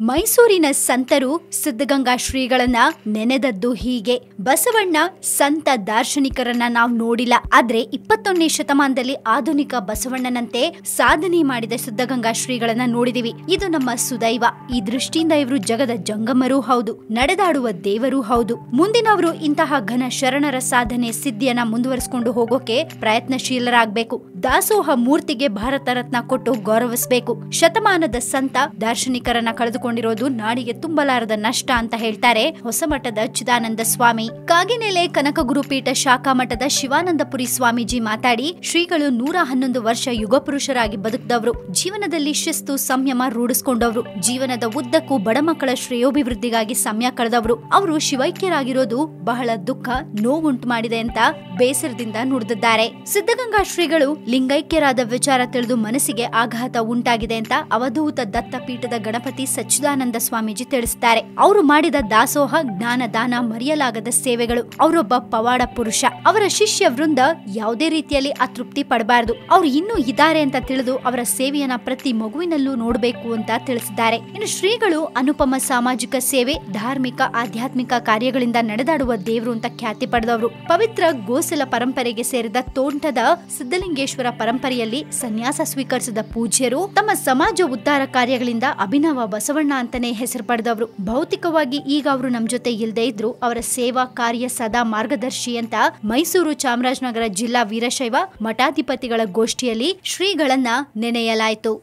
ಮೈಸೂರಿನ ಸಂತರು ಸಿದ್ಧಗಂಗಾ ಶ್ರೀಗಳನ್ನ ನೆನೆದದ್ದು ಹೀಗೆ. ಬಸವಣ್ಣ ಸಂತ ದಾರ್ಶನಿಕರನ್ನ ನಾವು ನೋಡಿಲ್ಲ. ಆದ್ರೆ ಇಪ್ಪತ್ತೊಂದನೇ ಶತಮಾನದಲ್ಲಿ ಆಧುನಿಕ ಬಸವಣ್ಣನಂತೆ ಸಾಧನೆ ಮಾಡಿದ ಸಿದ್ಧಗಂಗಾ ಶ್ರೀಗಳನ್ನ ನೋಡಿದಿವಿ. ಇದು ನಮ್ಮ ಸುದೈವ. ಈ ದೃಷ್ಟಿಯಿಂದ ಇವರು ಜಗದ ಜಂಗಮರೂ ಹೌದು, ನಡೆದಾಡುವ ದೇವರೂ ಹೌದು. ಮುಂದಿನವರು ಇಂತಹ ಘನ ಶರಣರ ಸಾಧನೆ ಸಿದ್ಧಿಯನ್ನ ಮುಂದುವರಿಸಿಕೊಂಡು ಹೋಗೋಕೆ ಪ್ರಯತ್ನಶೀಲರಾಗಬೇಕು. ದಾಸೋಹ ಮೂರ್ತಿಗೆ ಭಾರತ ರತ್ನ ಕೊಟ್ಟು ಗೌರವಿಸಬೇಕು. ಶತಮಾನದ ಸಂತ ದಾರ್ಶನಿಕರನ್ನ ಕಳೆದುಕೊಂಡಿರೋದು ನಾಡಿಗೆ ತುಂಬಲಾರದ ನಷ್ಟ ಅಂತ ಹೇಳ್ತಾರೆ ಹೊಸಮಠದ ಚಿದಾನಂದ ಸ್ವಾಮಿ. ಕಾಗಿನೆಲೆ ಕನಕ ಗುರುಪೀಠ ಶಾಖಾ ಮಠದ ಶಿವಾನಂದಪುರಿ ಸ್ವಾಮೀಜಿ ಮಾತಾಡಿ, ಶ್ರೀಗಳು ನೂರ ಹನ್ನೊಂದು ವರ್ಷ ಯುಗಪುರುಷರಾಗಿ ಬದುಕಿದವರು. ಜೀವನದಲ್ಲಿ ಶಿಸ್ತು, ಸಂಯಮ ರೂಢಿಸಿಕೊಂಡವರು. ಜೀವನದ ಉದ್ದಕ್ಕೂ ಬಡ ಮಕ್ಕಳ ಶ್ರೇಯೋಭಿವೃದ್ಧಿಗಾಗಿ ಸಮಯ ಕಳೆದವರು. ಅವರು ಶಿವೈಕ್ಯರಾಗಿರೋದು ಬಹಳ ದುಃಖ, ನೋವುಂಟು ಮಾಡಿದೆ ಅಂತ ಬೇಸರದಿಂದ ನುಡಿದಿದ್ದಾರೆ. ಸಿದ್ಧಗಂಗಾ ಶ್ರೀಗಳು ಲಿಂಗೈಕ್ಯರಾದ ವಿಚಾರ ತಿಳಿದು ಮನಸ್ಸಿಗೆ ಆಘಾತ ಉಂಟಾಗಿದೆ ಅಂತ ಅವಧೂತ ದತ್ತಪೀಠದ ಗಣಪತಿ ಸಚ್ಚಿದಾನಂದ ಸ್ವಾಮೀಜಿ ತಿಳಿಸಿದ್ದಾರೆ ಅವರು ಮಾಡಿದ ದಾಸೋಹ ಜ್ಞಾನ ದಾನ ಮರೆಯಲಾಗದ ಸೇವೆಗಳು, ಅವರೊಬ್ಬ ಪವಾಡ ಪುರುಷ. ಅವರ ಶಿಷ್ಯ ವೃಂದ ಯಾವುದೇ ರೀತಿಯಲ್ಲಿ ಅತೃಪ್ತಿ ಪಡಬಾರದು. ಅವ್ರು ಇನ್ನೂ ಇದ್ದಾರೆ ಅಂತ ತಿಳಿದು ಅವರ ಸೇವೆಯನ್ನ ಪ್ರತಿ ಮಗುವಿನಲ್ಲೂ ನೋಡಬೇಕು ಅಂತ ತಿಳಿಸಿದ್ದಾರೆ. ಇನ್ನು ಶ್ರೀಗಳು ಅನುಪಮ ಸಾಮಾಜಿಕ ಸೇವೆ, ಧಾರ್ಮಿಕ, ಆಧ್ಯಾತ್ಮಿಕ ಕಾರ್ಯಗಳಿಂದ ನಡೆದಾಡುವ ದೇವರು ಅಂತ ಖ್ಯಾತಿ ಪಡೆದವರು. ಪವಿತ್ರ ಗೋಸಲ ಪರಂಪರೆಗೆ ಸೇರಿದ ತೋಂಟದ ಸಿದ್ದಲಿಂಗೇಶ್ವರ ಪರಂಪರೆಯಲ್ಲಿ ಸನ್ಯಾಸ ಸ್ವೀಕರಿಸಿದ ಪೂಜ್ಯರು ತಮ್ಮ ಸಮಾಜ ಉದ್ಧಾರ ಕಾರ್ಯಗಳಿಂದ ಅಭಿನವ ಬಸವಣ್ಣ ಅಂತಾನೆ ಹೆಸರು ಪಡೆದವರು. ಭೌತಿಕವಾಗಿ ಈಗ ಅವರು ನಮ್ಮ ಜೊತೆ ಇಲ್ಲದೆ ಇದ್ರು ಅವರ ಸೇವಾ ಕಾರ್ಯ ಸದಾ ಮಾರ್ಗದರ್ಶಿ ಅಂತ ಮೈಸೂರು ಚಾಮರಾಜನಗರ ಜಿಲ್ಲಾ ವೀರಶೈವ ಮಠಾಧಿಪತಿಗಳ ಗೋಷ್ಠಿಯಲ್ಲಿ ಶ್ರೀಗಳನ್ನ ನೆನೆಯಲಾಯಿತು.